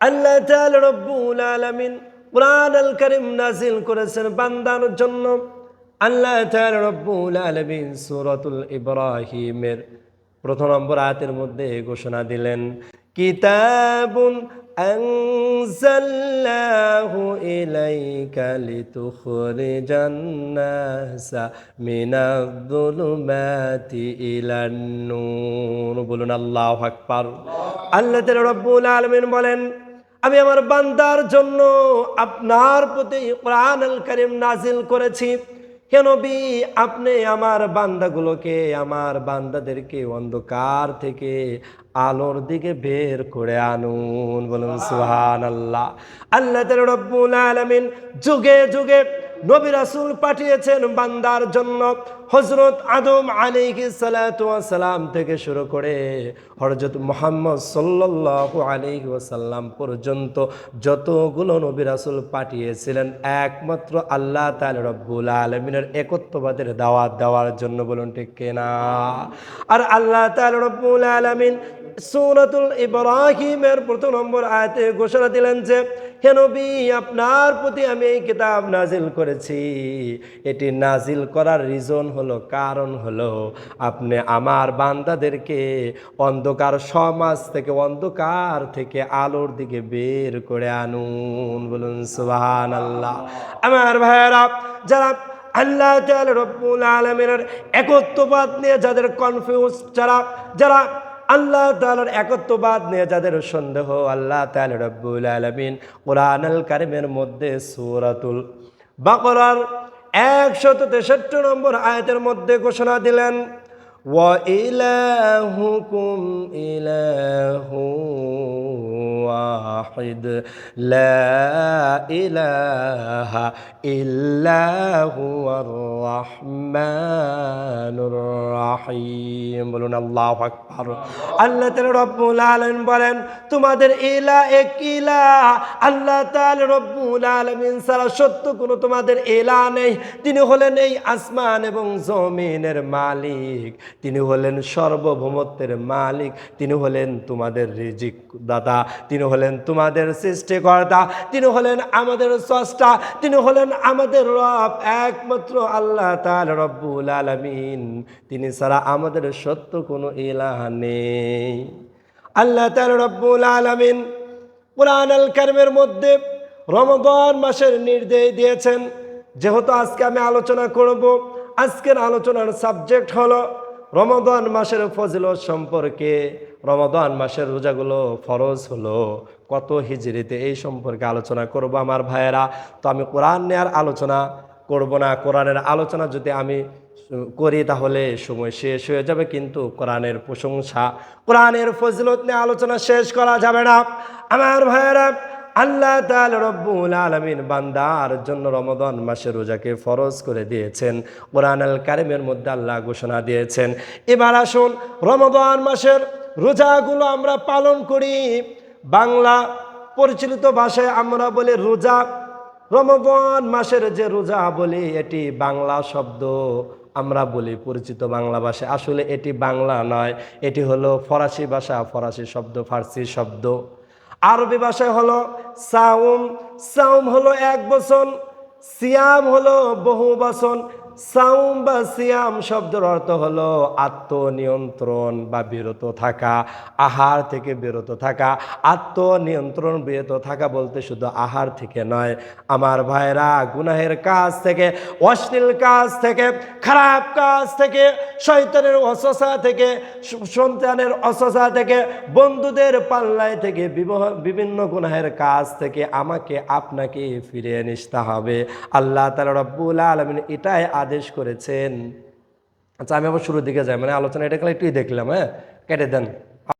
আল করিম করেছেন জন্য। আলামিন সূরাতুল ইব্রাহিমের প্রথম নম্বর আয়াতের মধ্যে ঘোষণা দিলেন কিতাবুন আনজালনাহু إليك لتخرج الناس من الظلمات إلى النور. বলুন আল্লাহু আকবার আল্লাহ তাআলা রব্বুল আলামিন বলেন আমি আমার বান্দার জন্য আপনার প্রতি কোরআন আল কারীম নাজিল করেছি। কেন বি আপনি আমার বান্দাগুলোকে আমার বান্দাদেরকে অন্ধকার থেকে আলোর দিকে বের করে আনুন। বলুন সুহান আল্লাহ আল্লাহ রব্বুল আলমিন যুগে যুগে নবী রাসুল পাঠিয়েছেন বান্দার জন্য হযরত আদম সালাতু সালাম থেকে শুরু করে হযরত মোহাম্মদ সাল্লাল্লাহু আলাইহি ওয়াসাল্লাম পর্যন্ত যতগুলো নবী রাসূল পাঠিয়েছিলেন, একমাত্র আল্লাহ তাআলা রব্বুল আলামিনের একত্ববাদের দাওয়াত দেওয়ার জন্য বলুন ঠিক কিনা? আর আল্লাহ তাআলা রব্বুল আলামিন সূরাতুল ইব্রাহিমের প্রথম নম্বর আয়াতে ঘোষণা দিলেন যে, হে আপনার প্রতি আমি এই কিতাব নাজিল করেছি। এটি নাজিল করার রিজন হলো, কারণ হলো, আপনি আমার বান্দাদেরকে অন্ধকার সমাজ থেকে, অন্ধকার থেকে আলোর দিকে বের করে আনুন। বলুন সুবহান আল্লাহ আমার ভাইয়েরা, যারা আল্লাহ রব্বুল আলামিনের একত্ববাদ নিয়ে যাদের কনফিউজ যারা যারা আল্লাহ তাআলার একত্ববাদ নিয়ে যাদের সন্দেহ, আল্লাহ তাআলা রব্বুল আলমিন কোরআন কারিমের মধ্যে সূরাতুল বাকরার একশত তেষট্টি নম্বর আয়তের মধ্যে ঘোষণা দিলেন ওয়া ইলাহুকুম ইলাহু। আল্লাহু আকবার। আল্লাহ তাআলা রব্বুল আলামিন বলেন, তোমাদের ইলা এক আল্লাহ রব্বুল আলামিন ছাড়া সত্য কোনো তোমাদের ইলা নেই। তিনি হলেন এই আসমান এবং জমিনের মালিক। তিনি হলেন সর্বভৌমত্বের মালিক। তিনি হলেন তোমাদের রিজিক দাতা। তিনি হলেন তোমাদের সৃষ্টিকর্তা, তিনি হলেন আমাদের স্রষ্টা, তিনি হলেন আমাদের রব, একমাত্র আল্লাহ তাআলা রব্বুল আলামিন। তিনি ছাড়া আমাদের সত্য কোনো এলাহ নেই। আল্লাহ তাআলা রব্বুল আলামিন কোরআন আল কারিমের মধ্যে রমজান মাসের নির্দেশ দিয়েছেন। যেহেতু আজকে আমি আলোচনা করব, আজকের আলোচনার সাবজেক্ট হলো রমদান মাসের ফজিলত সম্পর্কে। রমদান মাসের রোজাগুলো ফরজ হলো। কত হিজড়িতে এই সম্পর্কে আলোচনা করব আমার ভাইয়েরা। তো আমি কোরআন নেওয়ার আলোচনা করব না। কোরআনের আলোচনা যদি আমি করি তাহলে সময় শেষ হয়ে যাবে, কিন্তু কোরআনের প্রশংসা, কোরআনের ফজিলত নিয়ে আলোচনা শেষ করা যাবে না। আমার ভাইয়েরা, আল্লাহ তাল রব্বুল আলমিন বান্দার জন্য রমদন মাসের রোজাকে ফরজ করে দিয়েছেন। কোরআন আল কারিমের মধ্যে আল্লাহ ঘোষণা দিয়েছেন। এবার আসুন রমদন মাসের রোজাগুলো আমরা পালন করি। বাংলা পরিচালিত ভাষায় আমরা বলি রোজা। রমবন মাসের যে রোজা বলি, এটি বাংলা শব্দ। আমরা বলি পরিচিত বাংলা ভাষায় আসলে এটি বাংলা নয়, এটি হলো ফরাসি ভাষা। ফরাসি শব্দ, ফার্সি শব্দ। আরবি ভাষায় হলো সাউম। সাউম হলো এক বচন, সিয়াম হলো বহু বচন। সাউম বা সিয়াম শব্দের অর্থ হলো আত্মনিয়ন্ত্রণ বা বিরত থাকা, আহার থেকে বিরত থাকা। আত্মনিয়ন্ত্রণ, বিরত থাকা বলতে শুধু আহার থেকে নয়, আমার ভাইরা গুনাহের কাজ থেকে, অশ্লীল কাজ থেকে, খারাপ কাজ থেকে, শয়তানের অসসা থেকে সন্তানের অসসা থেকে, বন্ধুদের পাল্লায় থেকে বিভিন্ন গুনাহের কাজ থেকে আমাকে আপনাকে ফিরিয়ে নিতে হবে। আল্লাহ তালা রব্বুল আলমিন এটাই আদেশ করেছেন। আচ্ছা আমি আবার শুরুর দিকে যাই মানে আলোচনা, এটা একটুই দেখলাম হ্যাঁ? কেটে দেন।